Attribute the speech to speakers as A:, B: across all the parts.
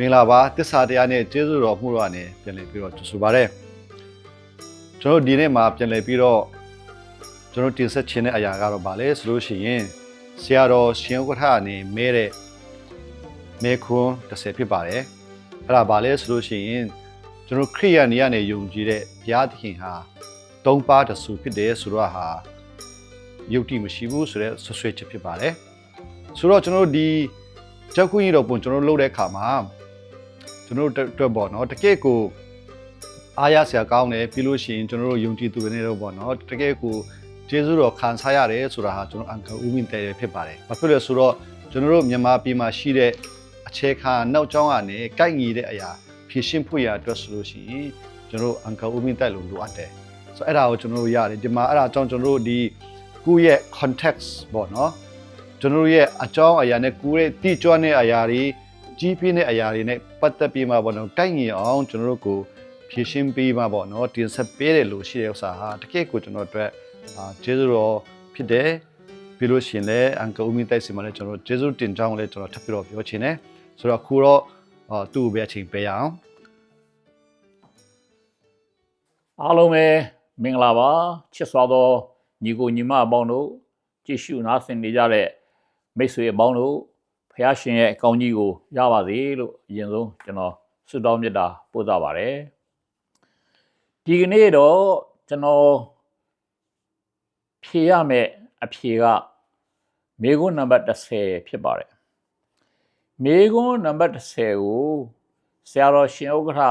A: မင်္ဂလာပါတစ္ဆာတရားနဲ့ကျေးဇူးတော်မှုတော်နဲ့ပြန်လည်ပြီးတော့ကြိုဆိုပါရစေကျွန်တော်ဒီနေ့မှာပြန်လည်ပြီးတော့ကျွန်တော်တင်ဆက်ခြင်းတဲ့အရာကတော့ဗာလဲဆိုလို့ရှိရင်ဆရာတော်ရှင်ဥက္ကဋ္ဌအနေမဲတဲ့မဲခွန်း30ဖြစ်ပါတယ်အဲ့ဒါဗာလဲဆိုလို့ရှိရင်ကျွန်တော်ခရိယန်နေရနေယုံကြည်တဲ့ဘုရားသခင်ဟာသုံးပါးတဆူဖြစ်တယ်ဆိုတော့ဟာယုတ်တိမရှိဘူးဆိုတဲ့ဆွဆွဲချက်ဖြစ်ပါတယ်ဆိုတော့ကျွန်တော်တို့ဒီကြောက်ခွင့်ရတော့ပုံကျွန်တော်တို့လုပ်တဲ့အခါမှာ ကျွန်တော်တို့အတွက်ပေါ့နော်တကယ့်ကိုအားရစရာကောင်းတယ်ပြီးလို့ရှိရင်ကျွန်တော်တို့ယုံကြည်သူတွေနဲ့တော့ပေါ့နော်တကယ့်ကိုကျေးဇူးတော်ခံစားရတယ်ဆိုတာဟာကျွန်တော်အန်ကယ်ဦးမင်းတဲဖြစ်ပါတယ်။ဘာဖြစ်လဲဆိုတော့ကျွန်တော်တို့မြန်မာပြည်မှာရှိတဲ့အခြေခံနောက်ကျောင်းကနေကိုက်ညီတဲ့အရာဖြည့်ရှင်းဖို့ရအတွက်ဆိုလို့ရှိရင်ကျွန်တော်တို့အန်ကယ်ဦးမင်းတဲလို့လိုအပ်တယ်။ဆိုတော့အဲ့ဒါကိုကျွန်တော်တို့ရတယ်ဒီမှာအဲ့ဒါကြောင့်ကျွန်တော်တို့ဒီကိုယ့်ရဲ့ context ပေါ့နော်ကျွန်တော်တို့ရဲ့အကြောင်းအရာနဲ့ကိုယ့်ရဲ့တိကျွမ်းတဲ့အရာတွေ ကြီးပြင်းတဲ့အရာတွေနဲ့ပတ်သက်ပြီးမှပေါ့နော်ကိုက်ညီအောင်ကျွန်တော်တို့ကိုဖြည့်ရှင်းပေးမှပေါ့နော်တင်ဆက်ပေးတယ်လို့ရှိတဲ့ဥစ္စာဟာတကယ့်ကိုကျွန်တော်တို့အတွက်အာကျေးဇူးတော်ဖြစ်တယ်ပြီးလို့ရှိရင်လည်းအန်ကယ်ဦးမင်းတိုက်စီမှာလည်းကျွန်တော်ကျေးဇူးတင်ကြောင်းလည်းကျွန်တော်ထပ်ပြီးတော့ပြောချင်တယ်ဆိုတော့ခုတော့အာသူ့ကိုပဲအချိန်ပေးရအောင်
B: အားလုံးပဲမင်္ဂလာပါချစ်စွာသောညီကိုညီမအပေါင်းတို့ကြည့်ရှုနားဆင်နေကြတဲ့မိတ်ဆွေအပေါင်းတို့ ဖះရှင်ရဲ့အကောင်းကြီးကိုရပါစေလို့အရင်ဆုံးကျွန်တော်ဆုတောင်းမေတ္တာပို့သပါတယ်ဒီကနေ့တော့ကျွန်တော်ဖြေရမယ့်အဖြေကမေခွန်းနံပါတ်30ဖြစ်ပါတယ်မေခွန်းနံပါတ်30ကိုဆရာတော်ရှင်ဥက္ကဋ္ဌ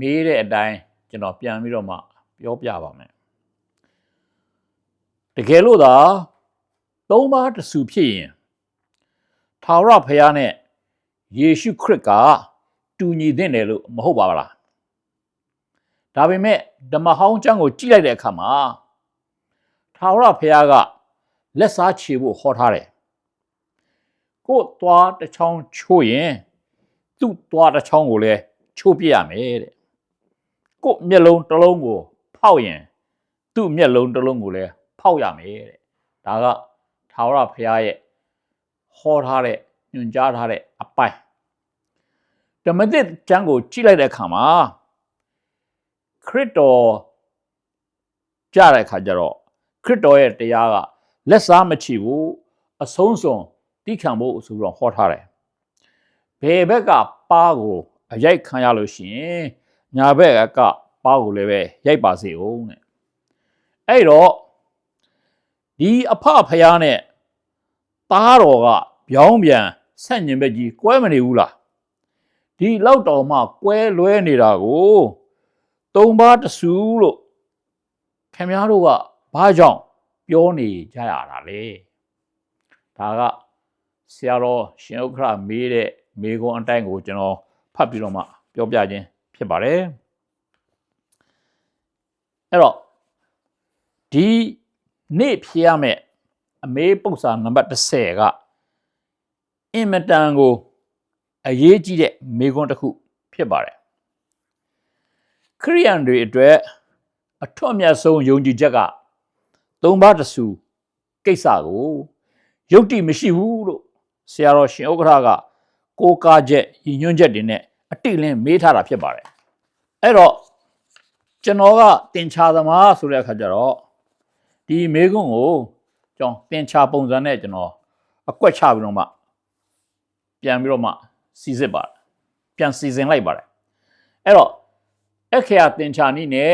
B: မေးတဲ့အတိုင်းကျွန်တော်ပြန်ပြီးတော့မှပြောပြပါမယ်တကယ်လို့သာသုံးပါးတဆူဖြစ်ရင် ထာဝရဘုရားနဲ့ယေရှုခရစ်ကတူညီတဲ့တယ်လို့မဟုတ်ပါလားဒါပေမဲ့ဓမ္မဟောင်းကျမ်းကိုကြည့်လိုက်တဲ့အခါမှာထာဝရဘုရားကလက်စားချေဖို့ဟောထားတယ်ကိုယ်သွားတစ်ချောင်းချိုးရင်သူ့သွားတစ်ချောင်းကိုလည်းချိုးပြရမယ်တဲ့ကိုယ့်မျက်လုံးတစ်လုံးကိုဖောက်ရင်သူ့မျက်လုံးတစ်လုံးကိုလည်းဖောက်ရမယ်တဲ့ဒါကထာဝရဘုရားရဲ့ ဟောထားတဲ့ညွှန်ကြားထားတဲ့အပိုင်းဓမ္မသစ်ကျမ်းကိုကြည့်လိုက်တဲ့အခါမှာခရစ်တော်ကြားတဲ့အခါကျတော့ခရစ်တော်ရဲ့တရားကလက်စားမချီဘူးအဆုံးစွန်တိခံဖို့ဆိုပြီးတော့ဟောထားတယ်ဘယ်ဘက်ကပါးကိုအရိုက်ခံရလို့ရှိရင်ညာဘက်ကပါးကိုလည်းပဲရိုက်ပါစေဦးတဲ့အဲ့တော့ဒီအဖဖယားနဲ့ သားတော်ကပြောင်းပြန်ဆက်ညင်ဘက်ကြီးကွဲမနေဘူးလားဒီလောက်တော်မှကွဲလွဲနေတာကိုသုံးပါးတဆူလို့ခင်ဗျားတို့ကဘာကြောင့်ပြောနေကြရတာလဲဒါကဆရာတော်ရှင်ဥက္ခရမေးတဲ့မေခွန်းအတိုင်းကိုကျွန်တော်ဖတ်ပြီးတော့မှပြောပြခြင်းဖြစ်ပါတယ်အဲ့တော့ဒီနေ့ဖြေရမယ့် အမေးပု္ပ္ပစာနံပါတ်30ကအင်မတန်ကိုအရေးကြီးတဲ့မေခွန်းတစ်ခုဖြစ်ပါတယ်ခရိယန်တွေအတွက်အထွတ်အမြတ်ဆုံးယုံကြည်ချက်ကသုံးပါးတဆူကိစ္စကိုယုတ်တိမရှိဘူးလို့ဆရာတော်ရှင်ဥက္ကဋ္ဌကကိုးကားချက်ရည်ညွှန်းချက်တွေနဲ့အတိလင်းမေးထားတာဖြစ်ပါတယ်အဲ့တော့ကျွန်တော်ကတင်ချာသမားဆိုတဲ့အခါကျတော့ဒီမေခွန်းကို ကျွန်တော်တင်ချာပုံစံနဲ့ကျွန်တော်အကွက်ချပြီးတော့မှပြန်ပြီးတော့မှစီစစ်ပါတယ်ပြန်စီစဉ်လိုက်ပါတယ်အဲ့တော့အခရာတင်ချာနည်းနဲ့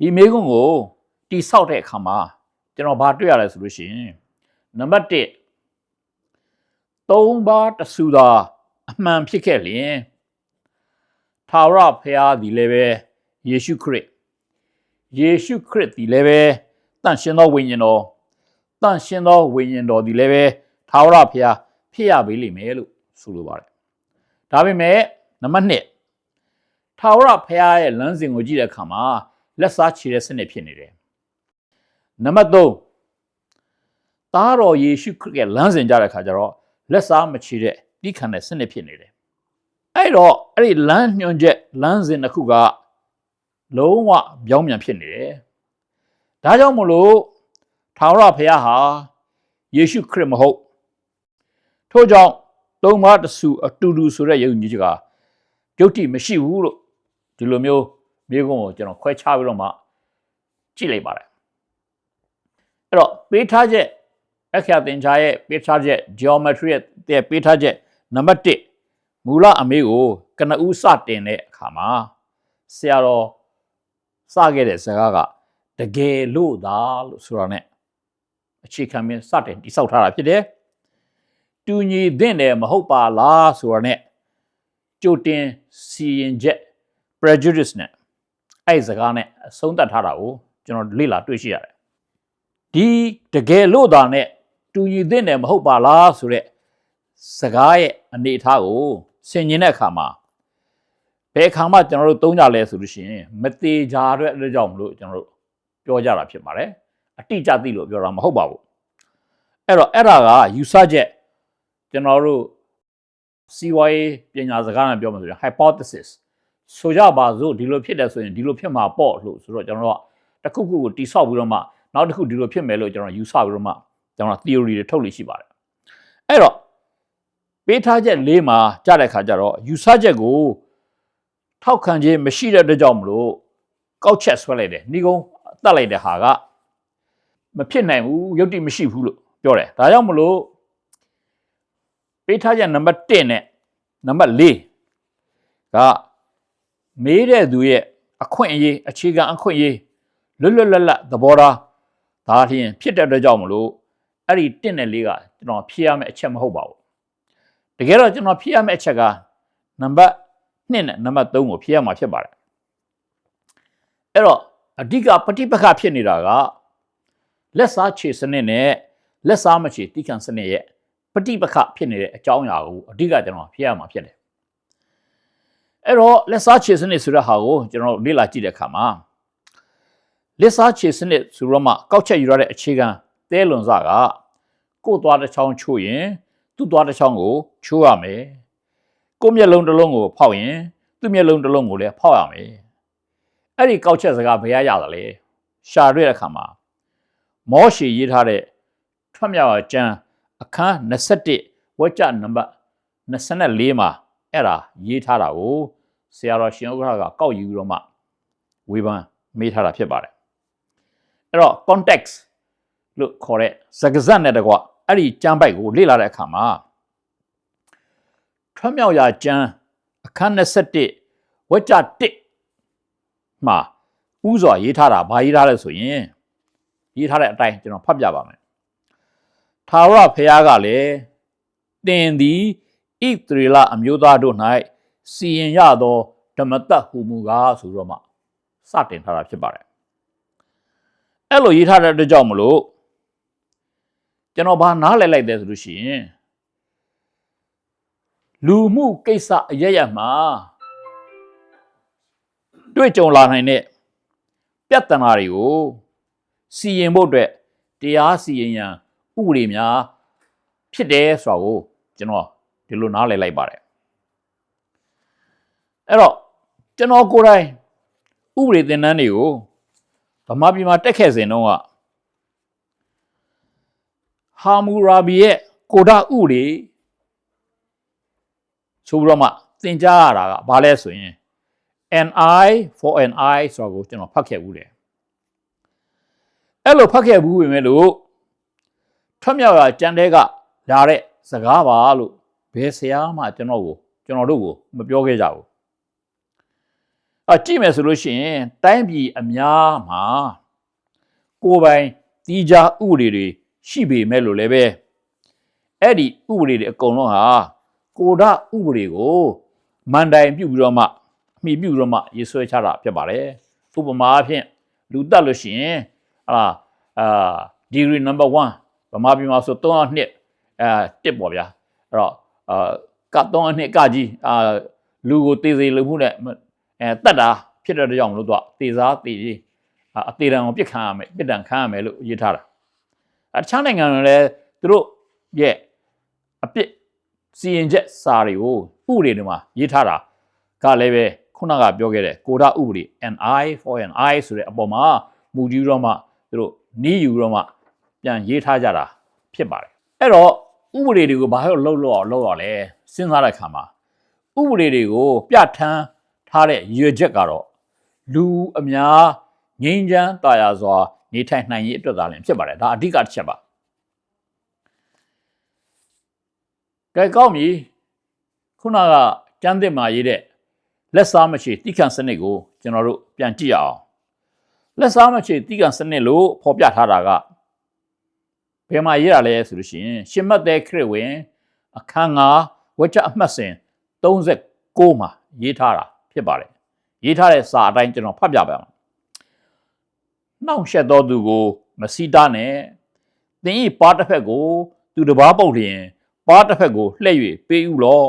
B: ဒီမေခွန်းကိုတိဆောက်တဲ့အခါမှာကျွန်တော်ဘာတွေ့ရလဲဆိုလို့ရှိရင်နံပါတ်1သုံးပါးတဆူသာအမှန်ဖြစ်ခဲ့လျင်ထာဝရဘုရားသည်လည်းပဲယေရှုခရစ်ယေရှုခရစ်သည်လည်းပဲ တန်ရှင်သောဝိညာဉ်တော်တန်ရှင်သောဝိညာဉ်တော်သည်လည်းပဲထာဝရဘုရားဖြစ်ရပေလိမ့်မယ်လို့ဆိုလိုပါတယ်ဒါပေမဲ့နံပါတ်1ထာဝရဘုရားရဲ့လမ်းစဉ်ကိုကြည့်တဲ့အခါမှာလက်စားချေတဲ့စနစ်ဖြစ်နေတယ်နံပါတ်3သားတော်ယေရှုခရစ်ရဲ့လမ်းစဉ်ကြတဲ့အခါကျတော့လက်စားမချေတဲ့ပြီးခံတဲ့စနစ်ဖြစ်နေတယ်အဲ့တော့အဲ့ဒီလမ်းညွှန်ချက်လမ်းစဉ်တစ်ခုကလုံးဝပြောင်းပြန်ဖြစ်နေတယ် ဒါကြောင့်မလို့ထာဝရဘုရားဟာယေရှုခရစ်မဟုတ်ထို့ကြောင့်သုံးပါးတစ်စုအတူတူဆိုတဲ့ယုံကြည်ချက်ကယုတ်တိမရှိဘူးလို့ဒီလိုမျိုးမြေကုန်းကိုကျွန်တော်ခွဲခြားပြီးတော့မှကြည့်လိုက်ပါတယ်အဲ့တော့ပေးထားချက်အခရာသင်္ချာရဲ့ပေးထားချက် geometry ရဲ့ပေးထားချက်နံပါတ်1မူလအမေကိုကနဦးစတင်တဲ့အခါမှာဆရာတော်စခဲ့တဲ့စကားက တကယ်လို့သာလို့ဆိုတာ ਨੇ အခြေခံပြီးစတင်တိဆောက်ထားတာဖြစ်တယ်တူညီသင့်တယ်မဟုတ်ပါလားဆိုတာ ਨੇ ကြိုတင်စီရင်ချက် prejudice နဲ့အဲ့ဒီစကားနဲ့အဆုံးသတ်ထားတာကိုကျွန်တော်လေ့လာတွေ့ရှိရတယ်ဒီတကယ်လို့သာနဲ့တူညီသင့်တယ်မဟုတ်ပါလားဆိုတဲ့စကားရဲ့အနေအထားကိုဆင်ញင်တဲ့အခါမှာဘယ်အခါမှကျွန်တော်တို့သုံးကြလဲဆိုလို့ရှိရင်မသေးကြတဲ့အတွက်ကြောင့်မလို့ကျွန်တော်တို့ ပြောကြတာဖြစ်ပါတယ်အတိအကျသိလို့ပြောတာမဟုတ်ပါဘူးအဲ့တော့အဲ့ဒါကယူဆချက်ကျွန်တော်တို့စီဝါရေးပညာစကားနဲ့ပြောမှဆိုရင် hypothesis ဆိုကြပါစို့ဒီလိုဖြစ်တယ်ဆိုရင်ဒီလိုဖြစ်မှာပေါ့လို့ဆိုတော့ကျွန်တော်တို့ကတစ်ခုခုကိုတိဆောက်ပြီးတော့မှနောက်တစ်ခုဒီလိုဖြစ်မယ်လို့ကျွန်တော်ယူဆပြီးတော့မှကျွန်တော် theory တွေထုတ်လို့ရှိပါတယ်အဲ့တော့ပေးထားချက်၄မှာကြားတဲ့ခါကျတော့ယူဆချက်ကိုထောက်ခံခြင်းမရှိတဲ့အတွက်ကြောင့်မလို့ကောက်ချက်ဆွဲလိုက်တယ်ဏီကုံ တတ်လိုက်တဲ့ဟာကမဖြစ်နိုင်ဘူးယုတ်တိမရှိဘူးလို့ပြောတယ်ဒါကြောင့်မလို့ပေးထားချက်နံပါတ်1နဲ့နံပါတ်4ကမေးတဲ့သူရဲ့အခွင့်အရေးအခြေခံအခွင့်အရေးလွတ်လွတ်လပ်လပ်သဘောထားဒါလျင်ဖြစ်တဲ့အတွက်ကြောင့်မလို့အဲ့ဒီ1နဲ့4ကကျွန်တော်ဖြည့်ရမယ့်အချက်မဟုတ်ပါဘူးတကယ်တော့ကျွန်တော်ဖြည့်ရမယ့်အချက်ကနံပါတ်2နဲ့နံပါတ်3ကိုဖြည့်ရမှာဖြစ်ပါတယ်အဲ့တော့ အဓိကပฏิပက္ခဖြစ်နေတာကလက်စားခြေစနစ်နဲ့လက်စားမခြေတိခံစနစ်ရဲ့ပฏิပက္ခဖြစ်နေတဲ့အကြောင်းအရာကိုအဓိကကျွန်တော်ဖြည့်ရမှာဖြစ်တယ်အဲ့တော့လက်စားခြေစနစ်ဆိုတဲ့ဟာကိုကျွန်တော်လေ့လာကြည့်တဲ့အခါမှာလက်စားခြေစနစ်ဆိုတော့မှကောက်ချက်ယူရတဲ့အခြေခံသဲလွန်စကကိုယ်သွားတစ်ချောင်းချိုးရင်သူ့သွားတစ်ချောင်းကိုချိုးရမယ်ကိုယ်မျက်လုံးတစ်လုံးကိုဖောက်ရင်သူ့မျက်လုံးတစ်လုံးကိုလည်းဖောက်ရမယ် အဲ့ဒီကောက်ချက်စကားဘယ်ရရသလဲရှာတွေ့တဲ့အခါမှာမောရှေရေးထားတဲ့ထွက်မြောက်ကျမ်းအခန်း21ဝက်ကြနံပါတ်24မှာအဲ့ဒါရေးထားတာကိုဆရာတော်ရှင်ဥက္ကဋ္ဌကကောက်ယူပြီးတော့မှဝေဖန်မေးထားတာဖြစ်ပါတယ်အဲ့တော့ context လို့ခေါ်တဲ့စကားစက်နဲ့တကွအဲ့ဒီကျမ်းပိုက်ကိုလေ့လာတဲ့အခါမှာထွတ်မြောက်ရာကျမ်းအခန်း21ဝက်ကြ1 မှာဥစွာရေးထားတာဘာရေးထားလဲဆိုရင်ရေးထားတဲ့အတိုင်းကျွန်တော်ဖတ်ပြပါမယ်ထာဝရဘုရားကလည်းတင်သည်ဣသရေလအမျိုးသားတို့၌စီရင်ရသောဓမ္မတဟူမူကားဆိုတော့မှစတင်ထားတာဖြစ်ပါတယ်အဲ့လိုရေးထားတဲ့အတွက်ကြောင့်မလို့ကျွန်တော်ဘာနားလည်လိုက်တယ်ဆိုလို့ရှိရင်လူမှုကိစ္စအရရမှာ တွေ့ကြုံလာနိုင်တဲ့ပြဿနာတွေကိုစီရင်ဖို့အတွက်တရားစီရင်ရန်ဥပဒေများဖြစ်တယ်ဆိုတာကိုကျွန်တော်ဒီလိုနားလည်လိုက်ပါတယ်အဲ့တော့ကျွန်တော်ကိုယ်တိုင်ဥပဒေသင်တန်းတွေကိုဗမာပြည်မှာတက်ခဲ့စဉ်တုန်းကဟာမူရာဘီရဲ့ကိုဒဥပဒေဆိုပြီးတော့မှသင်ကြားရတာကဘာလဲဆိုရင် an eye for an eye ဆိုတာကိုကျွန်တော်ဖတ်ခဲ့ဘူးတယ်အဲ့လိုဖတ်ခဲ့ဘူးပဲမဲ့လို့ထွက်မြောက်ရာကြံတဲ့ကလာတဲ့စကားပါလို့ဘယ်ဆရာမှကျွန်တော်ကိုကျွန်တော်တို့ကိုမပြောခဲ့ကြဘူးအကြည့်မယ်ဆိုလို့ရှိရင်တိုင်းပြည်အများမှာကိုယ်ပိုင်တီးခြားဥပဒေတွေရှိပေမဲ့လို့လည်းပဲအဲ့ဒီဥပဒေတွေအကုန်လုံးဟာကိုဒဥပဒေကိုမန်တိုင်ပြုတ်ပြီးတော့မှအ မိပြုတ်ပြီးတော့မှရေးဆွဲချတာဖြစ်ပါတယ်ဥပမာအဖြစ်လူတက်လို့ရှိရင်ဟာအာ degree number 1ဗမာပြည်မှာဆို3နှစ်အဲတစ်ပေါ့ဗျာအဲ့တော့အာက3နှစ်ကကြီးအာလူကိုတေးစေလို့မှုနဲ့အဲတက်တာဖြစ်တဲ့ကြောင့်မလို့သူကတေစားတေကြီးအသေးတံကိုပြစ်ခံရမယ်ပြစ်ဒဏ်ခံရမယ်လို့ရေးထားတာအတခြားနိုင်ငံတွေလည်းသူတို့ရဲ့အပြစ်စီရင်ချက်စာတွေကိုဥပဒေတွေမှာရေးထားတာကလည်းပဲ ခုနကပြောခဲ့တဲ့ကိုဒဥပဒေ NI for NI ဆိုတဲ့အပေါ်မှာမူကြည့်တော့မှသူတို့နီးယူတော့မှပြန်ရေးထားကြတာဖြစ်ပါတယ်အဲ့တော့ဥပဒေတွေကိုဘာလို့လှုပ်လို့အောင်လှုပ်ရလဲစဉ်းစားတဲ့အခါမှာဥပဒေတွေကိုပြဋ္ဌာန်းထားတဲ့ရည်ရွယ်ချက်ကတော့လူအများငြိမ်းချမ်းသာယာစွာနေထိုင်နိုင်ရေးအတွက်သာလျှင်ဖြစ်ပါတယ်ဒါအဓိကတစ်ချက်ပါကဲကောင်းပြီခုနကကျမ်းသစ်မှာရေးတဲ့ လက်စားမရှိတိခန့်စနစ်ကိုကျွန်တော်တို့ပြန်ကြည့်ရအောင်လက်စားမရှိတိခန့်စနစ်လို့ဖော်ပြထားတာကဘယ်မှာရေးတာလဲဆိုလို့ရှိရင်ရှင်မတ်တဲ့ခရစ်ဝင် အခန်းငါဝက်ချက်အမှတ်စဉ်36မှာရေးထားတာဖြစ်ပါတယ်ရေးထားတဲ့စာအတိုင်းကျွန်တော်ဖတ်ပြပါမယ်နှောင့်ရှက်သောသူကိုမစီတားနဲ့သင်ဤပါတစ်ဖက်ကို သူတစ်ပါးပုတ်လျင်ပါတစ်ဖက်ကိုလှည့်၍ပေးဥလော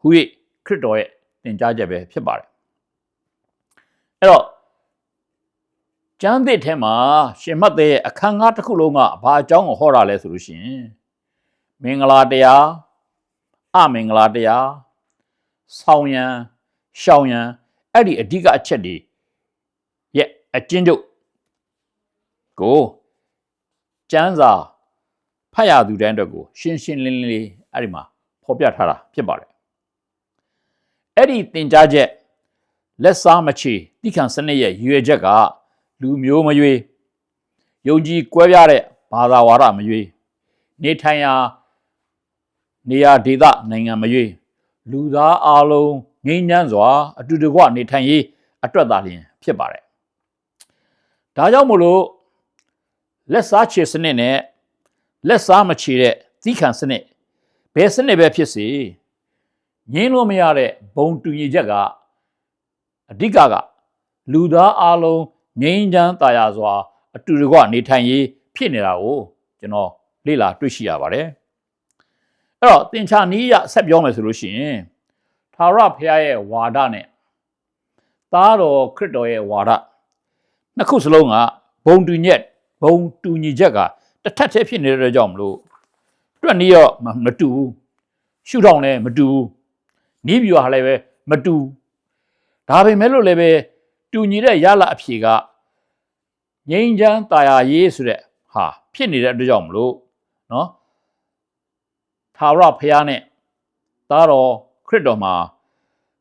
B: ဟူ၍ခရစ်တော်ရဲ့ သင်ကြားချက်ပဲဖြစ်ပါတယ်အဲ့တော့ကျမ်းသစ်ထဲမှာရှင်မတ်တဲ့အခန်းငါတစ်ခုလုံးကဘာအကြောင်းကိုဟောတာလဲဆိုလို့ရှိရင်မင်္ဂလာတရားအမင်္ဂလာတရားဆောင်းရန်ရှောင်းရန်အဲ့ဒီအဓိကအချက်တွေရဲ့အကျဉ်းချုပ်ကိုကျမ်းစာဖတ်ရသူတိုင်းအတွက်ကိုရှင်းရှင်းလင်းလင်းလေးအဲ့ဒီမှာဖော်ပြထားတာဖြစ်ပါတယ် အဲ့ဒီသင်ကြားချက်လက်စားမချေတိခန့်စနစ်ရဲ့ရည်ရွယ်ချက်ကလူမျိုးမရွေးယုံကြည်ကွဲပြားတဲ့ဘာသာဝါဒမရွေးနေထိုင်ရာနေရာဒေသနိုင်ငံမရွေးလူသားအလုံးငြိမ်းချမ်းစွာ အတူတကွနေထိုင်ရေးအတွက်သာလျှင်ဖြစ်ပါတယ်။ဒါကြောင့်မို့လို့လက်စားချေစနစ်နဲ့လက်စားမချေတဲ့သီးခံစနစ်ဘယ်စနစ်ပဲဖြစ်စေ ငြင်းလို့မရတဲ့ဘုံတူညီချက်ကအဓိကကလူသားအလုံးငြိမ်းချမ်းသာယာစွာ အတူတကွနေထိုင်ရေးဖြစ်နေတာကိုကျွန်တော်လေ့လာတွေ့ရှိရပါတယ်။အဲ့တော့သင်္ချာနီးရဆက်ပြောမယ်ဆိုလို့ရှိရင်သာရဖះရဲ့ဝါဒနဲ့သားတော်ခရစ်တော်ရဲ့ဝါဒနှစ်ခုစလုံးကဘုံတူညက်ဘုံတူညီချက်ကတစ်ထပ်တည်းဖြစ်နေတဲ့အတွက်ကြောင့်မလို့တွက်နီးရောမမတူဘူးရှုထောင့်လည်းမတူဘူး နီးဗျူဟာလည်းပဲမတူဒါပေမဲ့လို့လည်းပဲတူညီတဲ့ရလအဖြေကငိမ့်ချမ်းတာယာရေးဆိုတဲ့ဟာဖြစ်နေတဲ့အတွက်ကြောင့်မလို့နော်သာရဖះနဲ့သားတော်ခရစ်တော်မှာ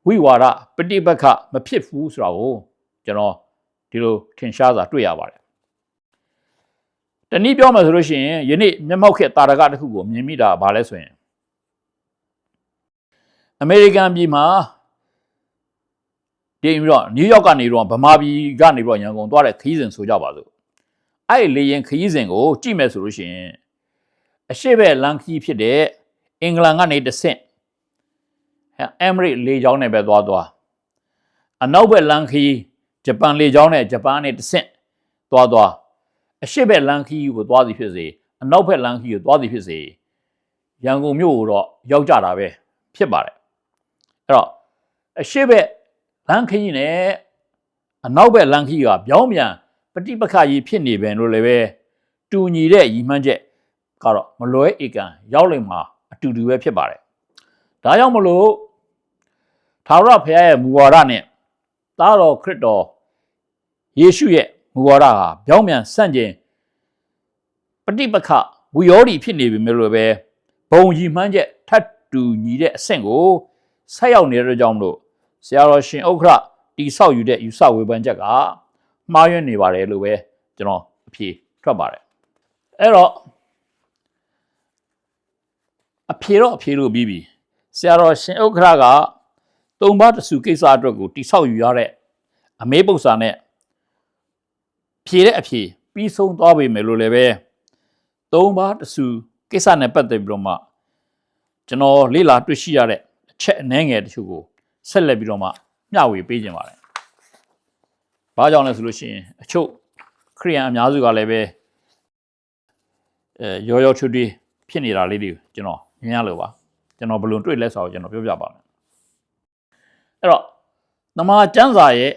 B: ဝိဝါဒပฏิပက္ခမဖြစ်ဘူးဆိုတာကိုကျွန်တော်ဒီလိုထင်ရှားစွာတွေ့ရပါတယ်တနည်းပြောမယ်ဆိုလို့ရှိရင်ယနေ့မျက်မှောက်ခဲ့တာရကတစ်ခုကိုမြင်မိတာဗာလဲဆိုရင် အမေရိကန်ပြည်မှာဒီပြီးတော့နယူးယောက်ကနေတော့ဗမာပြည်ကနေပြီးတော့ရန်ကုန်သွားတဲ့ခရီးစဉ်ဆိုကြပါစို့။အဲ့ဒီလေရင်ခရီးစဉ်ကိုကြည့်မယ်ဆိုလို့ရှိရင်အရှိဘက်လန်ခီဖြစ်တဲ့အင်္ဂလန်ကနေတဆင့်အမ်ရိလေကြောင်းနဲ့ပဲသွားသွားအနောက်ဘက်လန်ခီဂျပန်လေကြောင်းနဲ့ဂျပန်နဲ့တဆင့်သွားသွားအရှိဘက်လန်ခီကိုသွားသည်ဖြစ်စေအနောက်ဘက်လန်ခီကိုသွားသည်ဖြစ်စေရန်ကုန်မြို့ကိုတော့ရောက်ကြတာပဲဖြစ်ပါတယ် အဲ့တော့အရှိဘက်လန်ခီနဲ့အနောက်ဘက်လန်ခီကပြောင်းပြန်ပฏิပက္ခကြီးဖြစ်နေပင်လို့လည်းပဲတူညီတဲ့ရည်မှန်းချက်ကတော့မလွဲဧကန်ရောက်လိမ့်မှာအတူတူပဲဖြစ်ပါတယ်။ဒါကြောင့်မလို့သာရဖះရဲ့မူဝါဒနဲ့သားတော်ခရစ်တော်ယေရှုရဲ့မူဝါဒဟာပြောင်းပြန်ဆန့်ကျင်ပฏิပက္ခဝီယောဒီဖြစ်နေပြီမျိုးလိုပဲဘုံကြီးမှန်းချက်ထပ်တူညီတဲ့အဆင့်ကို ဆက်ရောက်နေတဲ့ကြောင့်မလို့ဆရာတော်ရှင်ဥက္ခရတိဆောက်ယူတဲ့ယူဆဝေဖန်ချက်ကမှားယွင်းနေပါတယ်လို့ပဲကျွန်တော်အဖြေထွက်ပါတယ်။အဲ့တော့အဖြေတော့အဖြေလို့ပြီးပြီဆရာတော်ရှင်ဥက္ခရကသုံးပါးတစုကိစ္စအတွက်ကိုတိဆောက်ယူရတဲ့အမေးပု္ပ္ပစာနဲ့ဖြေတဲ့အဖြေပြီးဆုံးသွားပြီမယ်လို့လည်းပဲသုံးပါးတစုကိစ္စနဲ့ပတ်သက်ပြီးတော့မှကျွန်တော်လေ့လာတွေ့ရှိရတဲ့ အချက်အနည်းငယ်တချို့ကိုဆက်လက်ပြီးတော့မှမျှဝေပေးခြင်းပါတယ်။ဘာကြောင့်လဲဆိုလို့ရှိရင်အချို့ခရိယန်အများစုကလည်းပဲအဲရောရောချွတ်တွေဖြစ်နေတာလေးတွေကိုကျွန်တော်မြင်ရလို့ပါကျွန်တော်ဘယ်လိုတွေ့လဲဆိုတော့ကျွန်တော်ပြောပြပါမယ်အဲ့တော့သမာကျမ်းစာရဲ့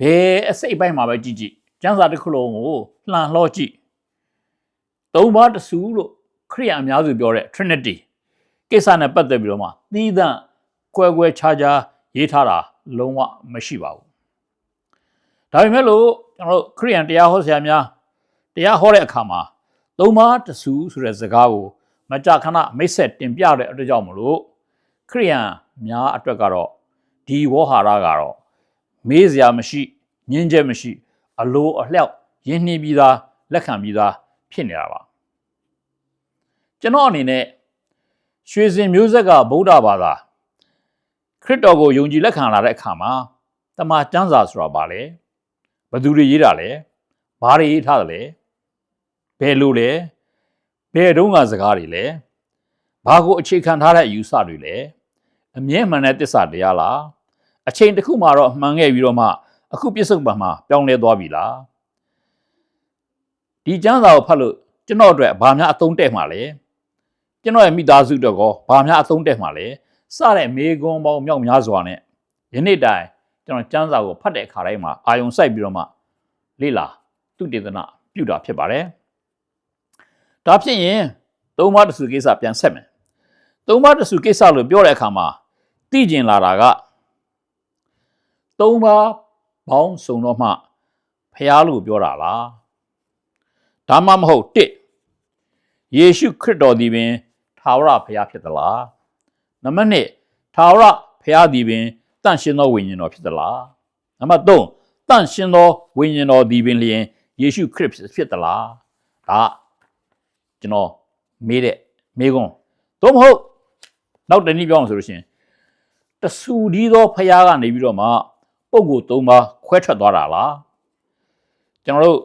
B: ဘယ်အစိတ်အပိုင်းမှာပဲကြည့်ကြည့်ကျမ်းစာတစ်ခုလုံးကိုလှန်လှောကြည့်သုံးပါးတဆူလို့ခရိယအများစုပြောတဲ့ Trinity ကိစ္စနဲ့ပတ်သက်ပြီးတော့မှသီးသန့်ကွဲကွဲခြားခြားရေးထားတာလုံးဝမရှိပါဘူးဒါပေမဲ့လို့ကျွန်တော်တို့ခရိယန်တရားဟောဆရာများတရားဟောတဲ့အခါမှာသုံးပါးတဆူဆိုတဲ့စကားကိုမကြာခဏမိတ်ဆက်တင်ပြတဲ့အတွက်ကြောင့်မလို့ခရိယန်များအတွက်ကတော့ဒီဝေါ်ဟာရကတော့မေးစရာမရှိညင်းချက်မရှိ အလိုအလျောက်ရင်းနှီးပြီးသားလက်ခံပြီးသားဖြစ်နေတာပါကျွန်တော်အနေနဲ့ ရွှေစင်မျိုးဆက်ကဗုဒ္ဓဘာသာခရစ်တော်ကိုယုံကြည်လက်ခံလာတဲ့အခါမှာတမန်ကျမ်းစာဆိုတာဘာလဲဘယ်သူတွေရေးတာလဲဘာတွေရေးထားတယ်လဲဘယ်လိုလဲဘယ်တုန်းကစကားတွေလဲဘာကိုအခြေခံထားတဲ့အယူဆတွေလဲအမြဲမှန်တဲ့တစ္ဆာတရားလားအချိန်တစ်ခုမှတော့မှန်ခဲ့ပြီးတော့မှအခုပြစ္ဆုတ်ပံမှာပြောင်းလဲသွားပြီလားဒီကျမ်းစာကိုဖတ်လို့ကျွန်တော်အတွက်ဘာများအသုံးတဲ့မှာလဲ ကျွန်တော်ရဲ့မိသားစုအတွက်ကောဘာများအသုံးတဲ့မှာလဲစတဲ့မေကွန်ပေါင်းမြောက်များစွာနဲ့ယနေ့တိုင်ကျွန်တော်ကျမ်းစာကိုဖတ်တဲ့အခါတိုင်းမှာအာယုံစိုက်ပြီးတော့မှလေ့လာသူတေသနာပြုတာဖြစ်ပါတယ်ဒါဖြစ်ရင်သုံးပါးတစုကိစ္စပြန်ဆက်မယ်သုံးပါးတစုကိစ္စလို့ပြောတဲ့အခါမှာသိကျင်လာတာကသုံးပါးဘောင်းစုံတော့မှဖះလို့ပြောတာလားဒါမှမဟုတ်တစ်ယေရှုခရစ်တော်ဒီပင် သာဝရဖះဖြစ်သလားနံပါတ်2သာဝရဖះဒီပင်တန့်ရှင်းသောဝိညာဉ်တော်ဖြစ်သလားနံပါတ်3တန့်ရှင်းသောဝိညာဉ်တော်ဒီပင်လျင်ယေရှုခရစ်ဖြစ်သလားဒါကျွန်တော်မေးတဲ့မေးခွန်းသို့မဟုတ်နောက်တနည်းပြောအောင်ဆိုလို့ရှိရင်တဆူဒီသောဖះကနေပြီးတော့မှပုံကိုသုံးပါခွဲထွက်သွားတာလားကျွန်တော်တို့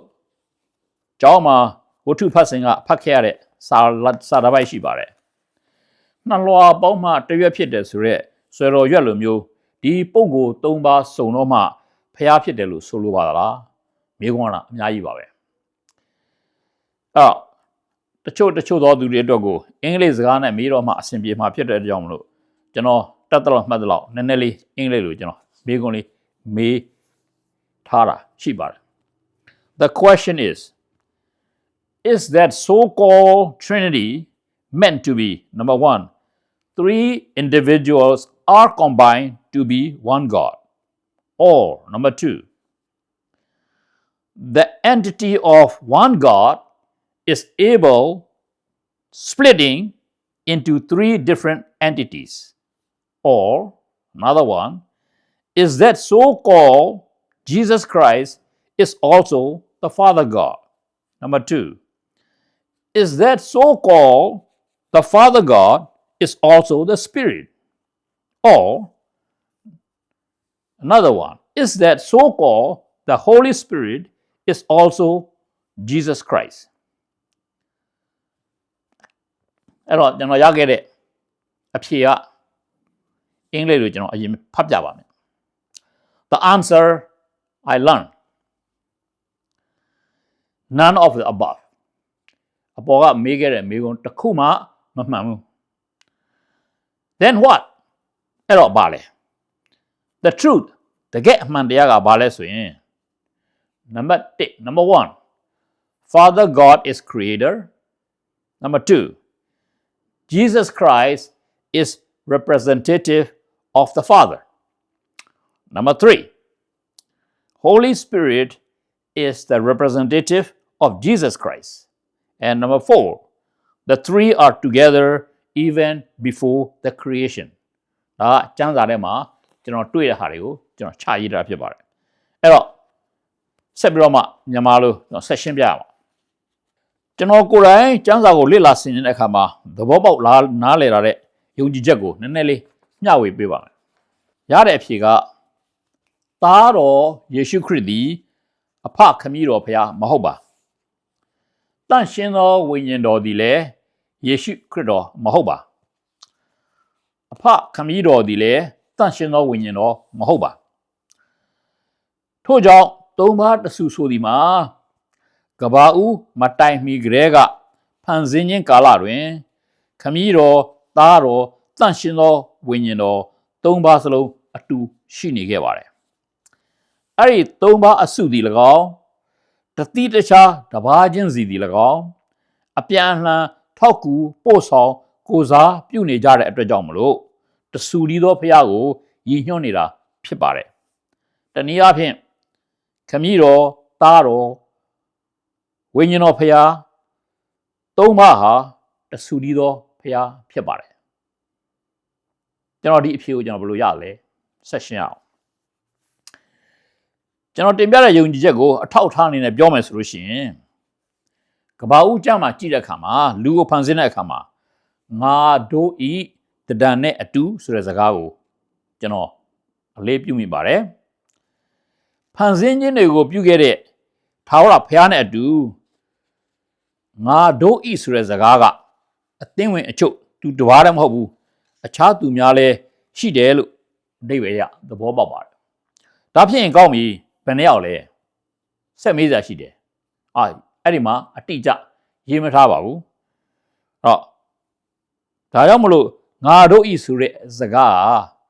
B: ကျောင်းမှာဝတ္ထုဖတ်စဉ်ကဖတ်ခဲ့ရတဲ့စာစာတစ်ပိုက်ရှိပါတယ် နှလွာပေါင်းမှတရွက်ဖြစ်တယ်ဆိုရက်ဆွေတော်ရွက်လိုမျိုးဒီပုံကိုသုံးပါစုံတော့မှဖះဖြစ်တယ်လို့ဆိုလိုပါလားမိကွန်းကအများကြီးပါပဲအဲ့တော့တချို့တချို့သောသူတွေအတွက်ကိုအင်္ဂလိပ်စကားနဲ့မေးတော့မှအဆင်ပြေမှာဖြစ်တဲ့အကြောင်းမလို့ကျွန်တော်တတ်တော့မှတ်တော့နည်းနည်းလေးအင်္ဂလိပ်လိုကျွန်တော်မေးခွန်းလေးမေးထားတာရှိပါတယ် The question is is that so-called trinity meant to be number 1 three individuals are combined to be one god or number 2 the entity of one god is able splitting into three different entities. Or another one is that so called Jesus Christ is also the Father God. Number two is that so called the Father God is also the Spirit. Or another one is that so called the Holy Spirit is also Jesus Christ. အဲ့တော့ကျွန်တော်ရခဲ့တဲ့အဖြေကအင်္ဂလိပ်လိုကျွန်တော်အရင်ဖတ်ပြပါမယ် The answer I learned none of the above အပေါ်ကမေးခဲ့တဲ့မေးခွန်းတစ်ခုမှ မမှန်ဘူး then what အဲ့တော့ဘာလဲ the truth တကယ်အမှန်တရားကဘာလဲဆိုရင် number 1 number 1 father god is creator number 2 Jesus Christ is representative of the Father. Number three, Holy Spirit is the representative of Jesus Christ. And number four, the three are together even before the creation. ဒါကကျမ်းစာထဲမှာကျွန်တော်တွေ့တဲ့ဟာတွေကိုကျွန်တော်ခြာရေးတာဖြစ်ပါတယ်။အဲ့တော့ဆက်ပြီးတော့မှမြန်မာလိုကျွန်တော်ဆက်ရှင်းပြရအောင်ကျွန်တော်ကိုယ်တိုင်စံစာကိုလေ့လာဆင်နေတဲ့အခါမှာသဘောပေါက်လားနားလည်လာတဲ့ယုံကြည်ချက်ကိုနည်းနည်းလေးမျှဝေပေးပါမယ်။ရတဲ့အဖြေကသားတော်ယေရှုခရစ်သည်အဖခမည်းတော်ဖခင်မဟုတ်ပါ။တန့်ရှင်းသောဝိညာဉ်တော်သည်လည်း ယေရှုခရစ်တော်မဟုတ်ပါ။အဖခမည်းတော်သည်လည်းတန့်ရှင်းသောဝိညာဉ်တော်မဟုတ်ပါ။ထို့ကြောင့်သုံးပါးတဆူဆိုသည်မှာကဘာဦးမတိုင်မီကလေးကဖန်ဆင်းခြင်းကာလတွင် ခမည်းတော်သားတော်တန့်ရှင်းသောဝိညာဉ်တော်သုံးပါးစလုံးအတူရှိနေခဲ့ပါတယ်။အဲ့ဒီသုံးပါးအစုသည်၎င်းတတိတခြားတပါးချင်းစီသည်၎င်းအပြန်အလှန် ထောက်ကူပို့ဆောင်ကိုစားပြုနေကြတဲ့အတွက်ကြောင့်မလို့တဆူလီသောဖရားကိုရည်ညွှန်းနေတာဖြစ်ပါတယ်။တနည်းအားဖြင့်ခမည်းတော်သားတော်ဝိညာဉ်တော်ဖရာသုံးပါးဟာတဆူတည်းသောဖျားဖြစ်ပါတယ်ကျွန်တော်ဒီအဖြေကိုကျွန်တော်ဘယ်လိုရလဲဆက်ရှင်းအောင်ကျွန်တော်တင်ပြတဲ့ယုံကြည်ချက်ကိုအထောက်အထားအနေနဲ့ပြောမယ်ဆိုလို့ရှိရင် ကဘာဦးကျမ်းမှာကြည့်တဲ့အခါမှာလူကိုဖန်ဆင်းတဲ့အခါမှာငါတို့ဤတဒံနဲ့အတူဆိုတဲ့စကားကိုကျွန်တော်အလေးပြုမိပါတယ်ဖန်ဆင်းခြင်းတွေကိုပြုခဲ့တဲ့ထာဝရဘုရားနဲ့အတူငါတို့ဤဆိုတဲ့စကားကအသင်းဝင်အချုပ်သူတဘာတည်းမဟုတ်ဘူးအခြားသူများလည်းရှိတယ်လို့အဓိပ္ပာယ်ရသဘောပေါက်ပါတယ်ဒါဖြစ်ရင်ကောင်းပြီဘယ်နှယောက်လဲဆက်မေးစရာရှိတယ်အာ အဲ့ဒီမှာအတိအကျရေးမထားပါဘူးအဲ့တော့ဒါကြောင့်မလို့ငါတို့ဤဆိုတဲ့စကားက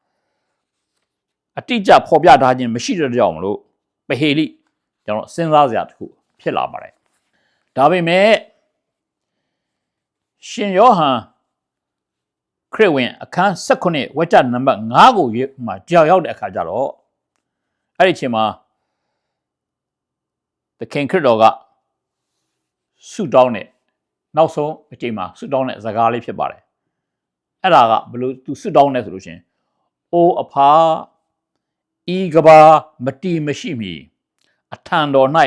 B: အတိအကျဖော်ပြထားခြင်းမရှိတဲ့ကြောင့်မလို့ပဟေလိကျွန်တော်စဉ်းစားစရာတစ်ခုဖြစ်လာပါတယ်ဒါပေမဲ့ရှင်ယောဟန်ခရစ်ဝင်အခန်း16ဝက်ကြနံပါတ်5ကိုရေးမှာကြောက်ရောက်တဲ့အခါကျတော့အဲ့ဒီအချိန်မှာသခင်ခရစ်တော်က ဆုတောင်းတဲ့နောက်ဆုံးအချိန်မှာဆုတောင်းတဲ့ဇာကားလေးဖြစ်ပါတယ်အဲ့ဒါကဘလို့သူဆုတောင်းနေဆိုလို့ရှရင်အိုးအဖာဤကဘာမတီမရှိမီအထံတော်၌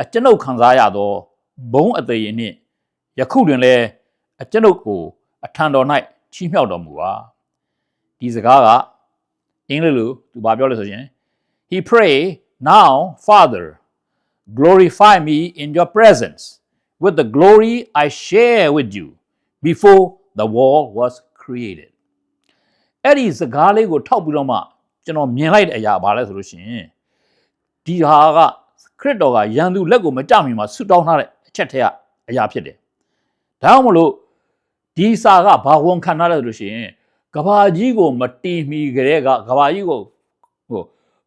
B: အကျွန်ုပ်ခံစားရသောဘုံအသေးရင်နှင့်ယခုတွင်လည်းအကျွန်ုပ်ကိုအထံတော်၌ချီးမြှောက်တော်မူပါဒီစကားကအင်္ဂလိပ်လိုသူဘာပြောလဲဆိုရင် he pray now father glorify me in your presence with the glory i share with you before the world was created အဲ့ဒီစကားလေးကိုထောက်ပြီးတော့မှကျွန်တော်မြင်လိုက်တဲ့အရာဘာလဲဆိုလို့ရှိရင်ဒီဟာကခရစ်တော်ကယန်သူလက်ကိုမကြမီမှာဆွတောင်းထားတဲ့အချက်ထက်အရာဖြစ်တယ်ဒါကြောင့်မလို့ဒီစာကဘာဝန်ခံထားလဲဆိုလို့ရှိရင်ကဘာကြီးကိုမတီးမီကြတဲ့ကကဘာကြီးကိုဟို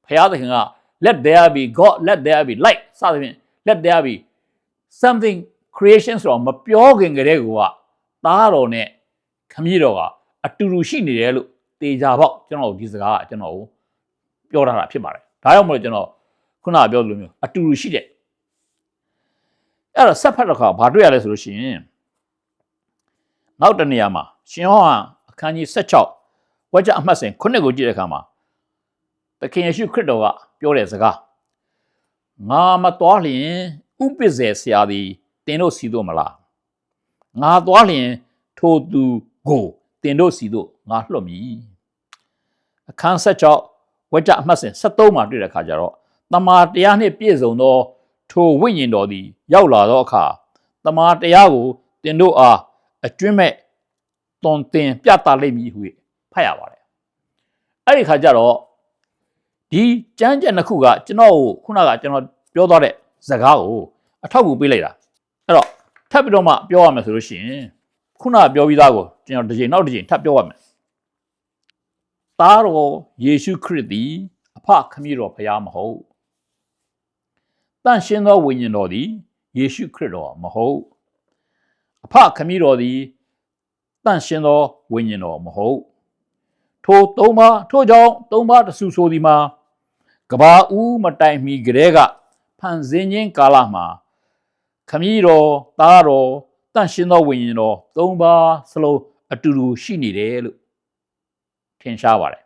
B: ဖျားသခင်က let there be god let there be light စသဖြင့် let there be something creation ဆိုတော့မပြောခင်ကြတဲ့ကောသားတော်နဲ့ခမည်းတော်ကအတူတူရှိနေတယ်လို့တေချာပေါက်ကျွန်တော်ဒီစကားကကျွန်တော်ကိုပြောထားတာဖြစ်ပါတယ်ဒါကြောင့်မလို့ကျွန်တော်ခုနကပြောသလိုမျိုးအတူတူရှိတဲ့အဲ့တော့ဆက်ဖတ်တော့ခါဘာတွေ့ရလဲဆိုလို့ရှိရင်နောက်တနေရာမှာရှင်ဟောဟန်အခန်းကြီး16ဝါကြအမှတ်စဉ်ခုနှစ်ကိုကြည့်တဲ့အခါမှာသခင်ယေရှုခရစ်တော်ကပြောတဲ့စကားငါမတော်လျင်ဥပစ္စေဆရာသည် တင်တို့စီတို့မလားငါသွားလျင်ထိုသူကိုတင်တို့စီတို့ငါလွှတ်မည်အခန်း16ဝါကြအမှတ်စဉ်73မှာတွေ့တဲ့အခါကျတော့တမာတရားနှင့်ပြည့်စုံသောထိုဝိညာဉ်တော်သည် ရောက်လာသောအခါတမာတရားကိုတင်တို့အားအကျွင့်မဲ့တွန်တင်ပြသလိမ့်မည်ဟုဖတ်ရပါတယ်အဲ့ဒီခါကျတော့ဒီကြမ်းကြက်နှစ်ခုကကျွန်တော်ကိုခုနကကျွန်တော်ပြောသွားတဲ့ဇာကားကိုအထောက်အကူပေးလိုက်တာ အဲ့တော့ထပ်ပြီးတော့မှပြောရမယ်ဆိုလို့ရှိရင်ခုနကပြောပြီးသားကိုကျွန်တော်တစ်ချိန်နောက်တစ်ချိန်ထပ်ပြောရမယ်သားတော်ယေရှုခရစ်သည်အဖခမည်းတော်ဖရားမဟုတ်တန်ရှင်းသောဝိညာဉ်တော်သည်ယေရှုခရစ်တော်မဟုတ်အဖခမည်းတော်သည်တန့်ရှင်းသောဝိညာဉ်တော်မဟုတ်ထိုသုံးပါးထိုကြောင့်သုံးပါးတဆူဆိုသည်မှာကဘာဦးမတိုင်မီကလေးကဖန်ဆင်းခြင်းကာလမှာ ခမည်းတော်သားတော်တန့်ရှင်းသောဝိညာဉ်တော်သုံးပါးစလုံးအတူတူရှိနေတယ်လို့ထင်ရှားပါတယ်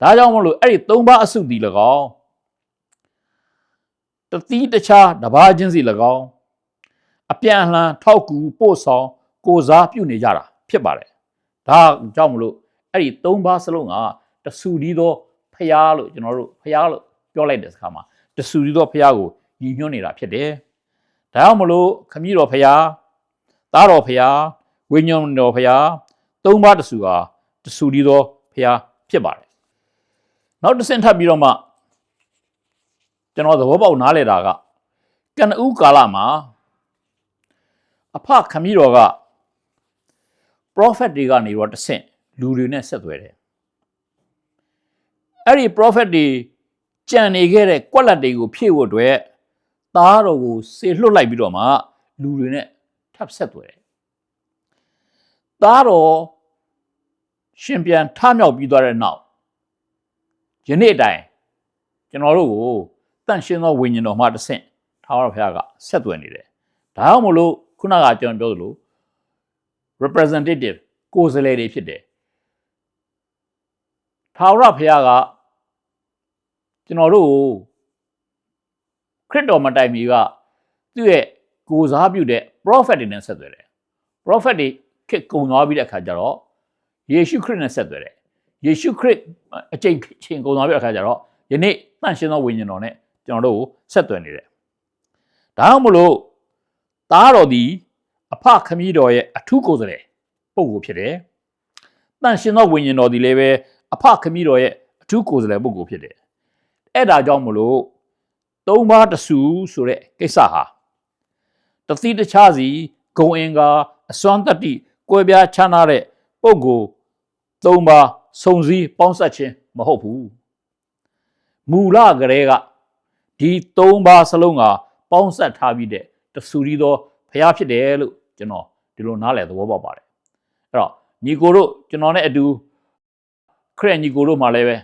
B: ဒါကြောင့်မလို့အဲ့ဒီသုံးပါးအစုတည်၎င်းတတိတခြားတပါးချင်းစီ၎င်းအပြန်အလှန်ထောက်ကူပို့ဆောင်ကိုစားပြုနေကြတာဖြစ်ပါတယ်ဒါကြောင့်မလို့အဲ့ဒီသုံးပါးစလုံးကတဆူဒီသောဖျားလို့ကျွန်တော်တို့ဖျားလို့ပြောလိုက်တဲ့စကားမှာတဆူဒီသောဖျားကိုညီညွတ်နေတာဖြစ်တယ် ဒါကြောင့်မလို့ခမည်းတော်ဖျားသားတော်ဖျားဝိညာဉ်တော်ဖျားသုံးပါးတဆူဟာတဆူဒီသောဖျားဖြစ်ပါတယ်နောက်တစ်ဆင့်ထပ်ပြီးတော့မှကျွန်တော်သဘောပေါက်နားလည်တာကကနဦးကာလမှာအဖခမည်းတော်က prophet တွေကနေတော့တဆင့်လူတွေနဲ့ဆက်သွယ်တယ်အဲ့ဒီ prophet တွေကြံနေခဲ့တဲ့ကွက်လက်တွေကိုဖြည့်ဖို့အတွက် သားတော်ကိုစေလွှတ်လိုက်ပြီးတော့မှလူတွေနဲ့ထပ်ဆက်သွယ်တယ်သားတော်ရှင်ပြန်ထမြောက်ပြီးသွားတဲ့နောက်ယနေ့အတိုင်းကျွန်တော်တို့ကိုတန့်ရှင်းသောဝိညာဉ်တော်မှတဆင့်ထာဝရဘုရားကဆက်သွယ်နေတယ်ဒါကြောင့်မလို့ခုနကကျွန်တော်ပြောသလို representative ကိုယ်စားလှယ်တွေဖြစ်တယ်ထာဝရဘုရားကကျွန်တော်တို့ကိုခ ရစ်တော်မတိုင်မီကသူ့ရဲ့ကိုယ်စားပြုတဲ့ prophet တွေနဲ့ဆက်သွယ်တယ် prophet တွေခေတ်ကုန်သွားပြီးတဲ့အခါကျတော့ယေရှုခရစ်နဲ့ဆက်သွယ်တယ်ယေရှုခရစ်အချိန်ချင်းကုန်သွားပြီးတဲ့အခါကျတော့ယနေ့တန့်ရှင်းသောဝိညာဉ်တော်နဲ့ကျွန်တော်တို့ကိုဆက်သွယ်နေတယ်ဒါကြောင့်မလို့သားတော်ဒီအဖခမည်းတော်ရဲ့အထူးကိုယ်စားလှယ်ပုဂ္ဂိုလ်ဖြစ်တယ်တန့်ရှင်းသောဝိညာဉ်တော်ဒီလည်းပဲအဖခမည်းတော်ရဲ့အထူးကိုယ်စားလှယ်ပုဂ္ဂိုလ်ဖြစ်တယ်အဲ့ဒါကြောင့်မလို့ သုံးပါးတဆူဆိုတဲ့ကိစ္စဟာတသီးတခြားစီဂုံအင်္ဂါအစွမ်းတတ္တိကွဲပြားခြားနားတဲ့ပုဂ္ဂိုလ်သုံးပါးစုံစည်းပေါင်းစပ်ခြင်းမဟုတ်ဘူးမူလကလေးကဒီသုံးပါးစလုံးကပေါင်းစပ်ထားပြီးတဲ့တဆူရီသောဖျားဖြစ်တယ်လို့ကျွန်တော်ဒီလိုနားလည်သဘောပေါက်ပါတယ်အဲ့တော့ညီကိုတို့ကျွန်တော်နဲ့အတူခရက်ညီကိုတို့မှလည်းပဲ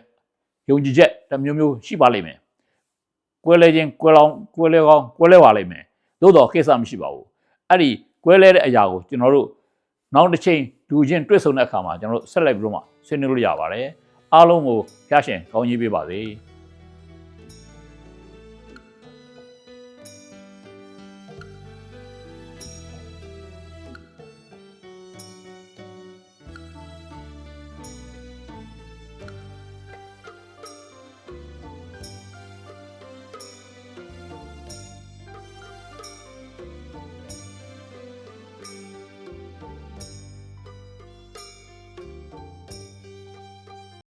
B: ယုံကြည်ချက်တစ်မျိုးမျိုးရှိပါလိမ့်မယ် ကွဲလဲခြင်းကွဲလောင်းကွဲလဲကောင်းကွဲလဲပါလိမ့်မယ်သို့တော့ကိစ္စမရှိပါဘူးအဲ့ဒီကွဲလဲတဲ့အရာကိုကျွန်တော်တို့နောက်တစ်ချိန်လူချင်းတွေ့ဆုံတဲ့အခါမှာကျွန်တော်တို့ဆက်လက်ပြီးတော့မှဆွေးနွေးလို့ရပါတယ်အားလုံးကိုဖျားရှင်ကောင်းကြီးပေးပါစေ